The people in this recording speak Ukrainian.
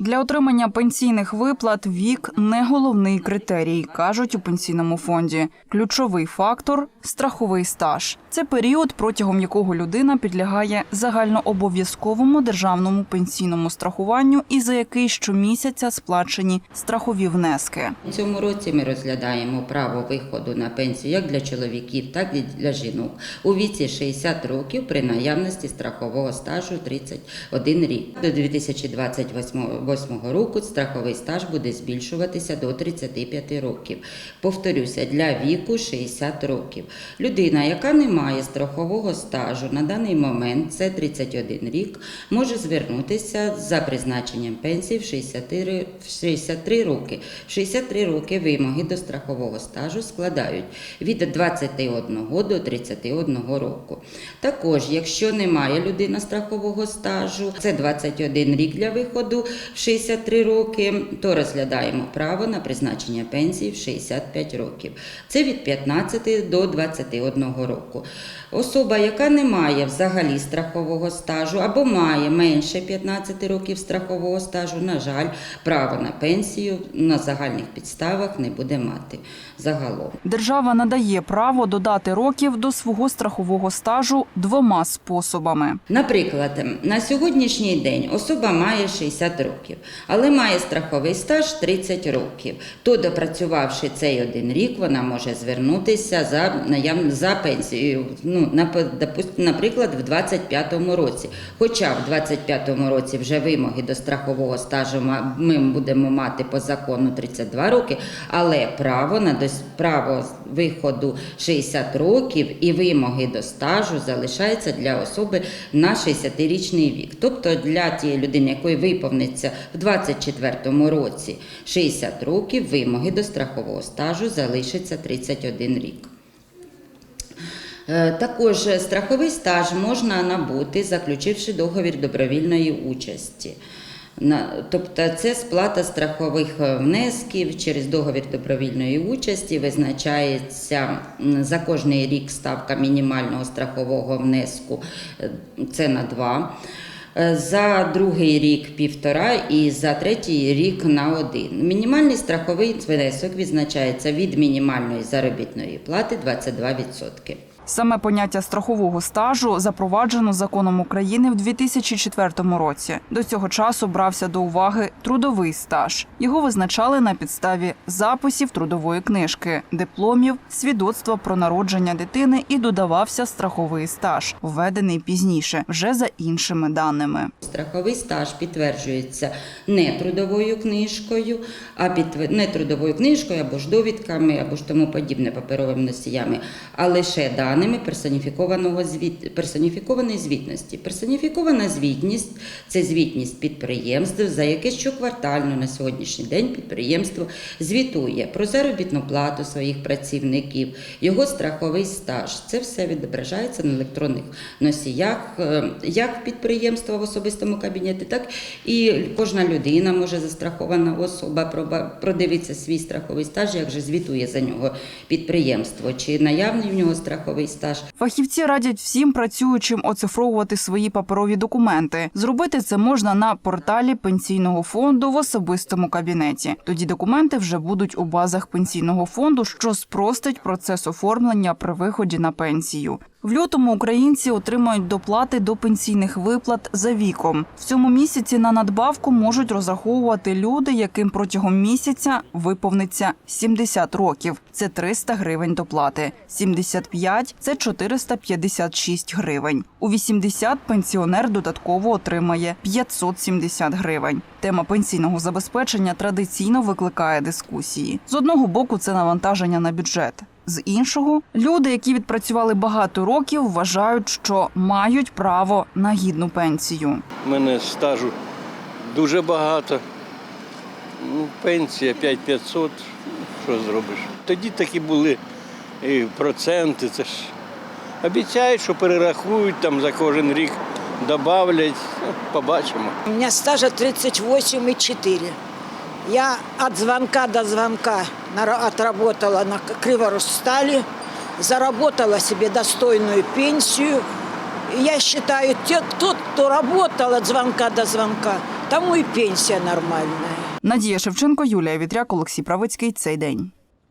Для отримання пенсійних виплат вік не головний критерій, кажуть у пенсійному фонді. Ключовий фактор страховий стаж. Це період, протягом якого людина підлягає загальнообов'язковому державному пенсійному страхуванню і за який щомісяця сплачені страхові внески. У цьому році ми розглядаємо право виходу на пенсію як для чоловіків, так і для жінок у віці 60 років при наявності страхового стажу 31 рік. До 2028 року страховий стаж буде збільшуватися до 35 років. Повторюся, для віку 60 років. Людина, яка не має страхового стажу на даний момент, це 31 рік, може звернутися за призначенням пенсії в 63, в 63 роки. В 63 роки вимоги до страхового стажу складають від 21 до 31 року. Також, якщо немає людина страхового стажу, це 21 рік для виходу в 63 роки, то розглядаємо право на призначення пенсії в 65 років. Це від 15 до 21 року. Особа, яка не має взагалі страхового стажу або має менше 15 років страхового стажу, на жаль, право на пенсію на загальних підставах не буде мати загалом. Держава надає право додати років до свого страхового стажу двома способами. Наприклад, на сьогоднішній день особа має 60 років, але має страховий стаж 30 років. То, допрацювавши цей один рік, вона може звернутися за за пенсією. Ну, допустим, наприклад, в 25-му році. Хоча в 25-му році вже вимоги до страхового стажу ми будемо мати по закону 32 роки, але право на право виходу 60 років і вимоги до стажу залишається для особи на 60-річний вік. Тобто для тієї людини, якої виповниться в 24-му році 60 років, вимоги до страхового стажу залишиться 31 рік. Е, Також страховий стаж можна набути, заключивши договір добровільної участі. Тобто це сплата страхових е, внесків через договір добровільної участі визначається за кожний рік ставка мінімального страхового внеску е, це на два. Е, За другий рік півтора і за третій рік на один. Мінімальний страховий внесок відзначається від мінімальної заробітної плати 22%. Саме поняття страхового стажу запроваджено законом України в 2004 році. До цього часу брався до уваги трудовий стаж. Його визначали на підставі записів трудової книжки, дипломів, свідоцтва про народження дитини і додавався страховий стаж, введений пізніше, вже за іншими даними. Страховий стаж підтверджується не трудовою книжкою, а підтвер... не трудовою книжкою або ж довідками, або ж тому подібне паперовими носіями, а лише даними звіт... персоніфікованої звітності. Персоніфікована звітність це звітність підприємств, за яке щоквартально на сьогоднішній день підприємство звітує про заробітну плату своїх працівників, його страховий стаж. Це все відображається на електронних носіях, е, як підприємства в особистому кабінеті, так і кожна людина може застрахована особа продивитися свій страховий стаж, як же звітує за нього підприємство, чи наявний в нього страховий стаж. Фахівці радять всім працюючим оцифровувати свої паперові документи. Зробити це можна на порталі пенсійного фонду в особистому кабінеті. Тоді документи вже будуть у базах пенсійного фонду, що спростить процес оформлення при виході на пенсію. В лютому українці отримають доплати до пенсійних виплат за віком. В цьому місяці на надбавку можуть розраховувати люди, яким протягом місяця виповниться 70 років. Це 300 гривень доплати. 75 – це 456 гривень. У 80 пенсіонер додатково отримає 570 гривень. Тема пенсійного забезпечення традиційно викликає дискусії. З одного боку, це навантаження на бюджет. З іншого, люди, які відпрацювали багато років, вважають, що мають право на гідну пенсію. У мене стажу дуже багато. Ну, пенсія 5500, що зробиш. Тоді такі були і проценти. Це ж обіцяють, що перерахують там за кожен рік, додавлять. Побачимо. У меня стажа 38,4. Я от звонка до звонка отработала на Криворусстале, заработала себе достойную пенсию. Я считаю, тот, кто работал от звонка до звонка, тому и пенсия нормальная. Надія Шевченко, Юлія Вітряк, Олексій Правицький. Цей день.